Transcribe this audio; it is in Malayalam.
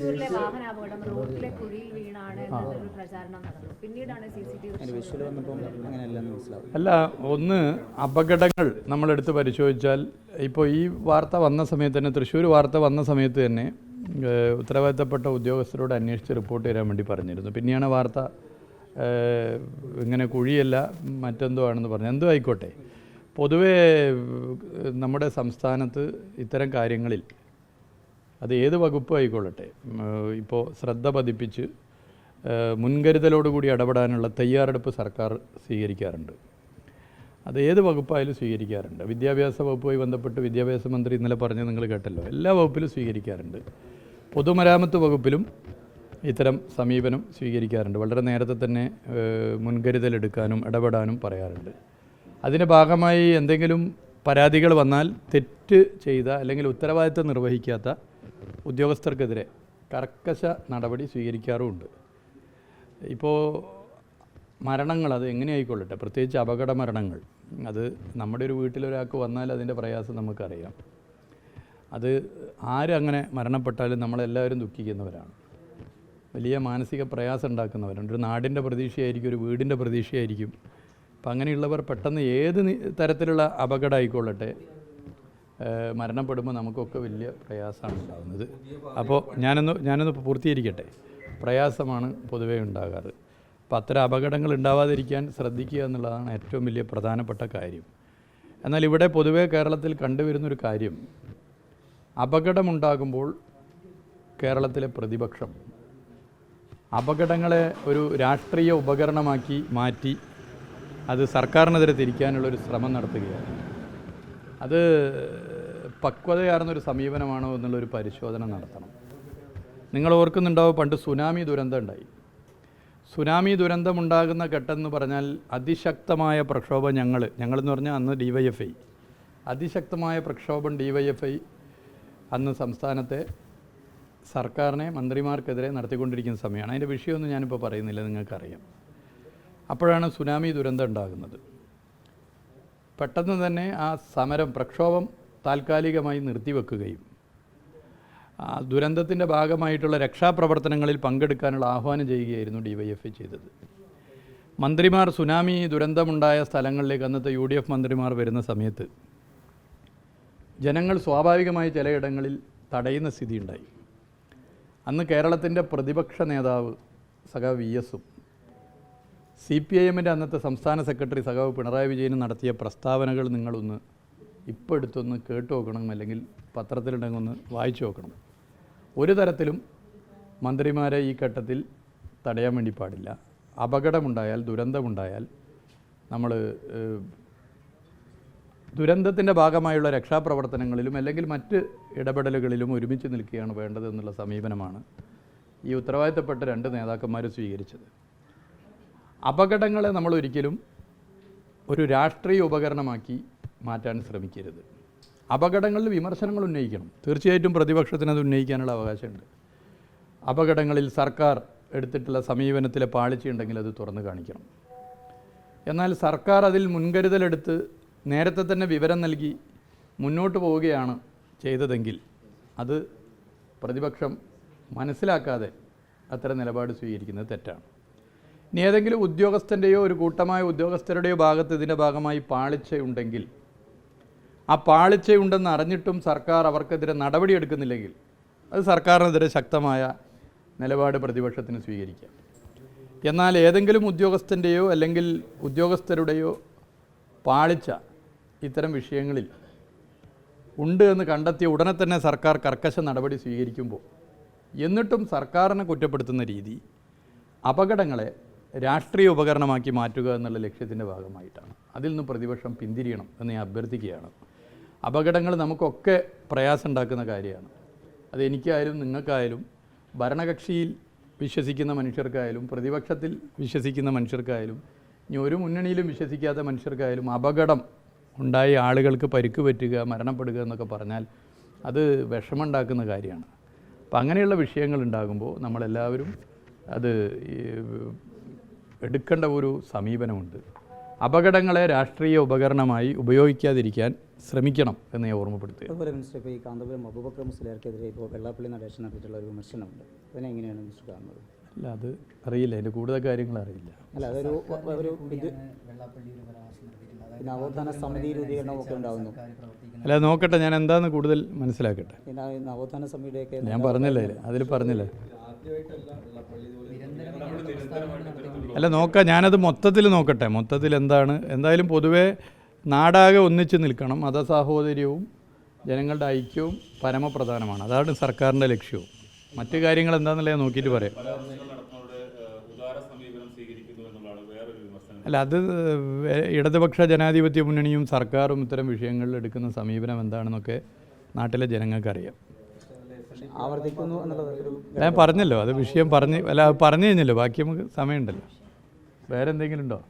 തൃശ്ശൂരിലെ വാഹനാപകടം റോഡിലെ കുഴിയിൽ വീണാണ് എന്നൊരു പ്രചാരണം നടന്നു. പിന്നീടാണ് സി സി ടി അല്ല ഒന്ന് അപകടങ്ങൾ നമ്മൾ നമ്മളെടുത്ത് പരിശോധിച്ചാൽ ഇപ്പോൾ ഈ വാർത്ത വന്ന സമയത്ത് തന്നെ തൃശ്ശൂർ വാർത്ത വന്ന സമയത്ത് തന്നെ ഉത്തരവാദിത്തപ്പെട്ട ഉദ്യോഗസ്ഥരോട് അന്വേഷിച്ച് റിപ്പോർട്ട് തരാൻ വേണ്ടി പറഞ്ഞിരുന്നു. പിന്നെയാണ് വാർത്ത ഇങ്ങനെ കുഴിയല്ല മറ്റെന്തോ ആണെന്ന് പറഞ്ഞു എന്തോ ആയിക്കോട്ടെ. പൊതുവേ നമ്മുടെ സംസ്ഥാനത്ത് ഇത്തരം കാര്യങ്ങളിൽ അത് ഏത് വകുപ്പ് ആയിക്കൊള്ളട്ടെ. ഇപ്പോൾ ശ്രദ്ധ പതിപ്പിച്ച് മുൻകരുതലോടുകൂടി ഇടപെടാനുള്ള തയ്യാറെടുപ്പ് സർക്കാർ സ്വീകരിക്കാറുണ്ട്. അത് ഏത് വകുപ്പായാലും സ്വീകരിക്കാറുണ്ട്. വിദ്യാഭ്യാസ വകുപ്പുമായി ബന്ധപ്പെട്ട് വിദ്യാഭ്യാസ മന്ത്രി ഇന്നലെ പറഞ്ഞത് നിങ്ങൾ കേട്ടല്ലോ. എല്ലാ വകുപ്പിലും സ്വീകരിക്കാറുണ്ട്. പൊതുമരാമത്ത് വകുപ്പിലും ഇത്തരം സമീപനം സ്വീകരിക്കാറുണ്ട്. വളരെ നേരത്തെ തന്നെ മുൻകരുതലെടുക്കാനും ഇടപെടാനും പറയാറുണ്ട്. അതിന്റെ ഭാഗമായി എന്തെങ്കിലും പരാതികൾ വന്നാൽ തെറ്റ് ചെയ്ത അല്ലെങ്കിൽ ഉത്തരവാദിത്തം നിർവഹിക്കാത്ത ഉദ്യോഗസ്ഥർക്കെതിരെ കർക്കശ നടപടി സ്വീകരിക്കാറുമുണ്ട്. ഇപ്പോൾ മരണങ്ങൾ അത് എങ്ങനെ ആയിക്കൊള്ളട്ടെ പ്രത്യേകിച്ച് അപകട മരണങ്ങൾ. അത് നമ്മുടെ ഒരു വീട്ടിലൊരാൾക്ക് വന്നാൽ അതിന്റെ പ്രയാസം നമുക്കറിയാം. അത് ആരങ്ങനെ മരണപ്പെട്ടാലും നമ്മളെല്ലാവരും ദുഃഖിക്കുന്നവരാണ്. വലിയ മാനസിക പ്രയാസം ഉണ്ടാക്കുന്നവരുണ്ട്. ഒരു നാടിന്റെ പ്രതീക്ഷയായിരിക്കും ഒരു വീടിന്റെ പ്രതീക്ഷയായിരിക്കും. അപ്പം അങ്ങനെയുള്ളവർ പെട്ടെന്ന് ഏത് തരത്തിലുള്ള അപകടം ആയിക്കൊള്ളട്ടെ ഏഹ് മരണപ്പെടുമ്പോൾ നമുക്കൊക്കെ വലിയ പ്രയാസമാണ് ഉണ്ടാകുന്നത്. അപ്പോൾ ഞാനൊന്ന് ഞാനൊന്ന് പൂർത്തീകരിക്കട്ടെ. പ്രയാസമാണ് പൊതുവേ ഉണ്ടാകാറ്. അപ്പോൾ അത്തരം അപകടങ്ങൾ ഉണ്ടാവാതിരിക്കാൻ ശ്രദ്ധിക്കുക എന്നുള്ളതാണ് ഏറ്റവും വലിയ പ്രധാനപ്പെട്ട കാര്യം. എന്നാൽ ഇവിടെ പൊതുവേ കേരളത്തിൽ കണ്ടുവരുന്നൊരു കാര്യം അപകടമുണ്ടാകുമ്പോൾ കേരളത്തിലെ പ്രതിപക്ഷം അപകടങ്ങളെ ഒരു രാഷ്ട്രീയ ഉപകരണമാക്കി മാറ്റി അത് സർക്കാരിനെതിരെ തിരിക്കാനുള്ളൊരു ശ്രമം നടത്തുകയാണ്. അത് പക്വതയാർന്നൊരു സമീപനമാണോ എന്നുള്ളൊരു പരിശോധന നടത്തണം. നിങ്ങൾ ഓർക്കുന്നുണ്ടാവും പണ്ട് സുനാമി ദുരന്തം ഉണ്ടായി. സുനാമി ദുരന്തം ഉണ്ടാകുന്ന ഘട്ടം എന്ന് പറഞ്ഞാൽ അതിശക്തമായ പ്രക്ഷോഭം ഞങ്ങൾ ഞങ്ങളെന്ന് പറഞ്ഞാൽ അന്ന് ഡി വൈ എഫ് ഐ. അതിശക്തമായ പ്രക്ഷോഭം ഡി വൈ എഫ് ഐ അന്ന് സംസ്ഥാനത്തെ സർക്കാരിനെ മന്ത്രിമാർക്കെതിരെ നടത്തിക്കൊണ്ടിരിക്കുന്ന സമയമാണ്. അതിന്റെ വിഷയമൊന്നും ഞാനിപ്പോൾ പറയുന്നില്ല നിങ്ങൾക്കറിയാം. അപ്പോഴാണ് സുനാമി ദുരന്തം ഉണ്ടാകുന്നത്. പെട്ടെന്ന് തന്നെ ആ സമരം പ്രക്ഷോഭം താൽക്കാലികമായി നിർത്തിവെക്കുകയും ദുരന്തത്തിന്റെ ഭാഗമായിട്ടുള്ള രക്ഷാപ്രവർത്തനങ്ങളിൽ പങ്കെടുക്കാനുള്ള ആഹ്വാനം ചെയ്യുകയായിരുന്നു ഡി വൈ എഫ് ചെയ്തത്. മന്ത്രിമാർ സുനാമി ദുരന്തമുണ്ടായ സ്ഥലങ്ങളിലേക്ക് അന്നത്തെ യു ഡി എഫ് മന്ത്രിമാർ വരുന്ന സമയത്ത് ജനങ്ങൾ സ്വാഭാവികമായി ചിലയിടങ്ങളിൽ തടയുന്ന സ്ഥിതിയുണ്ടായി. അന്ന് കേരളത്തിന്റെ പ്രതിപക്ഷ നേതാവ് സഖ വി എസും സി പി ഐ എമ്മിന്റെ അന്നത്തെ സംസ്ഥാന സെക്രട്ടറി സഖാവ് പിണറായി വിജയനും നടത്തിയ പ്രസ്താവനകൾ നിങ്ങളൊന്ന് ഇപ്പോൾ എടുത്തൊന്ന് കേട്ടു നോക്കണം അല്ലെങ്കിൽ പത്രത്തിലുണ്ടെങ്കിൽ ഒന്ന് വായിച്ചു നോക്കണം. ഒരു തരത്തിലും മന്ത്രിമാരെ ഈ ഘട്ടത്തിൽ തടയാൻ വേണ്ടി പാടില്ല. അപകടമുണ്ടായാൽ ദുരന്തമുണ്ടായാൽ നമ്മൾ ദുരന്തത്തിന്റെ ഭാഗമായുള്ള രക്ഷാപ്രവർത്തനങ്ങളിലും അല്ലെങ്കിൽ മറ്റ് ഇടപെടലുകളിലും ഒരുമിച്ച് നിൽക്കുകയാണ് വേണ്ടത് എന്നുള്ള സമീപനമാണ് ഈ ഉത്തരവാദിത്തപ്പെട്ട രണ്ട് നേതാക്കന്മാർ സ്വീകരിച്ചത്. അപകടങ്ങളെ നമ്മൾ ഒരിക്കലും ഒരു രാഷ്ട്രീയ ഉപകരണമാക്കി മാറ്റാൻ ശ്രമിക്കരുത്. അപകടങ്ങളിൽ വിമർശനങ്ങൾ ഉന്നയിക്കണം. തീർച്ചയായിട്ടും പ്രതിപക്ഷത്തിന് അത് ഉന്നയിക്കാനുള്ള അവകാശമുണ്ട്. അപകടങ്ങളിൽ സർക്കാർ എടുത്തിട്ടുള്ള സമീപനത്തിലെ പാളിച്ചയുണ്ടെങ്കിൽ അത് തുറന്നു കാണിക്കണം. എന്നാൽ സർക്കാർ അതിൽ മുൻകരുതലെടുത്ത് നേരത്തെ തന്നെ വിവരം നൽകി മുന്നോട്ട് പോവുകയാണ് ചെയ്തതെങ്കിൽ അത് പ്രതിപക്ഷം മനസ്സിലാക്കാതെ അത്തരം നിലപാട് സ്വീകരിക്കുന്നത് തെറ്റാണ്. ഇനി ഏതെങ്കിലും ഉദ്യോഗസ്ഥന്റെയോ ഒരു കൂട്ടമായ ഉദ്യോഗസ്ഥരുടെയോ ഭാഗത്ത് ഇതിന്റെ ഭാഗമായി പാളിച്ചയുണ്ടെങ്കിൽ ആ പാളിച്ചയുണ്ടെന്ന് അറിഞ്ഞിട്ടും സർക്കാർ അവർക്കെതിരെ നടപടിയെടുക്കുന്നില്ലെങ്കിൽ അത് സർക്കാരിനെതിരെ ശക്തമായ നിലപാട് പ്രതിപക്ഷത്തിന് സ്വീകരിക്കാം. എന്നാൽ ഏതെങ്കിലും ഉദ്യോഗസ്ഥന്റെയോ അല്ലെങ്കിൽ ഉദ്യോഗസ്ഥരുടെയോ പാളിച്ച ഇത്തരം വിഷയങ്ങളിൽ ഉണ്ട് എന്ന് കണ്ടെത്തിയ ഉടനെ തന്നെ സർക്കാർ കർക്കശ നടപടി സ്വീകരിക്കുമ്പോൾ എന്നിട്ടും സർക്കാരിനെ കുറ്റപ്പെടുത്തുന്ന രീതി അപകടങ്ങളെ രാഷ്ട്രീയ ഉപകരണമാക്കി മാറ്റുക എന്നുള്ള ലക്ഷ്യത്തിന്റെ ഭാഗമായിട്ടാണ്. അതിൽ നിന്ന് പ്രതിപക്ഷം പിന്തിരിയണം എന്ന് ഞാൻ അഭ്യർത്ഥിക്കുകയാണ്. അപകടങ്ങൾ നമുക്കൊക്കെ പ്രയാസം ഉണ്ടാക്കുന്ന കാര്യമാണ്. അത് എനിക്കായാലും നിങ്ങൾക്കായാലും ഭരണകക്ഷിയിൽ വിശ്വസിക്കുന്ന മനുഷ്യർക്കായാലും പ്രതിപക്ഷത്തിൽ വിശ്വസിക്കുന്ന മനുഷ്യർക്കായാലും ഇനി ഒരു മുന്നണിയിലും വിശ്വസിക്കാത്ത മനുഷ്യർക്കായാലും അപകടം ഉണ്ടായി ആളുകൾക്ക് പരിക്ക് പറ്റുക മരണപ്പെടുക എന്നൊക്കെ പറഞ്ഞാൽ അത് വിഷമമുണ്ടാക്കുന്ന കാര്യമാണ്. അപ്പം അങ്ങനെയുള്ള വിഷയങ്ങൾ ഉണ്ടാകുമ്പോൾ നമ്മളെല്ലാവരും അത് എടുക്കേണ്ട ഒരു സമീപനമുണ്ട്. അപകടങ്ങളെ രാഷ്ട്രീയ ഉപകരണമായി ഉപയോഗിക്കാതിരിക്കാൻ ശ്രമിക്കണം എന്ന് ഞാൻ ഓർമ്മപ്പെടുത്തി അതുപോലെ മിസ്റ്റർ ഇപ്പോൾ ഈ കാന്തപുരം അബൂബക്കർ മുസ്ലിയാർക്കെതിരെ ഇപ്പോൾ വെള്ളാപ്പള്ളി നടേശൻ നടത്തിയിട്ടുള്ള ഒരു വിമർശനമുണ്ട്. അതിനെങ്ങനെയാണ് മിസ്റ്റർ കാണുന്നത്? അല്ല അത് അറിയില്ല. അതിന്റെ കൂടുതൽ കാര്യങ്ങൾ അറിയില്ല. അല്ല അതൊരു ഒരു ഇത് നവോത്ഥാന സമിതി രൂപീകരണവും ഒക്കെ ഉണ്ടാകുന്നു അല്ല നോക്കട്ടെ. ഞാൻ എന്താന്ന് കൂടുതൽ മനസ്സിലാക്കട്ടെ. നവോത്ഥാന സമിതിയുടെയൊക്കെ ഞാൻ പറഞ്ഞില്ലേ? അതിൽ പറഞ്ഞില്ലേ? അല്ല നോക്കാം. ഞാനത് മൊത്തത്തിൽ നോക്കട്ടെ. മൊത്തത്തിൽ എന്താണ്? എന്തായാലും പൊതുവേ നാടാകെ ഒന്നിച്ച് നിൽക്കണം. മതസാഹോദര്യവും ജനങ്ങളുടെ ഐക്യവും പരമപ്രധാനമാണ്. അതാണ് സർക്കാരിന്റെ ലക്ഷ്യവും. മറ്റ് കാര്യങ്ങൾ എന്താണെന്നുള്ളത് നോക്കിയിട്ട് പറയാം. അല്ല അത് ഇടതുപക്ഷ ജനാധിപത്യ മുന്നണിയും സർക്കാരും ഇത്തരം വിഷയങ്ങളിൽ എടുക്കുന്ന സമീപനം എന്താണെന്നൊക്കെ നാട്ടിലെ ജനങ്ങൾക്കറിയാം. ആവർത്തിക്കുന്നു എന്നുള്ളത് ഞാൻ പറഞ്ഞല്ലോ അത് വിഷയം പറഞ്ഞ് അല്ല പറഞ്ഞു കഴിഞ്ഞല്ലോ ബാക്കി നമുക്ക് സമയമുണ്ടല്ലോ. വേറെ എന്തെങ്കിലും ഉണ്ടോ?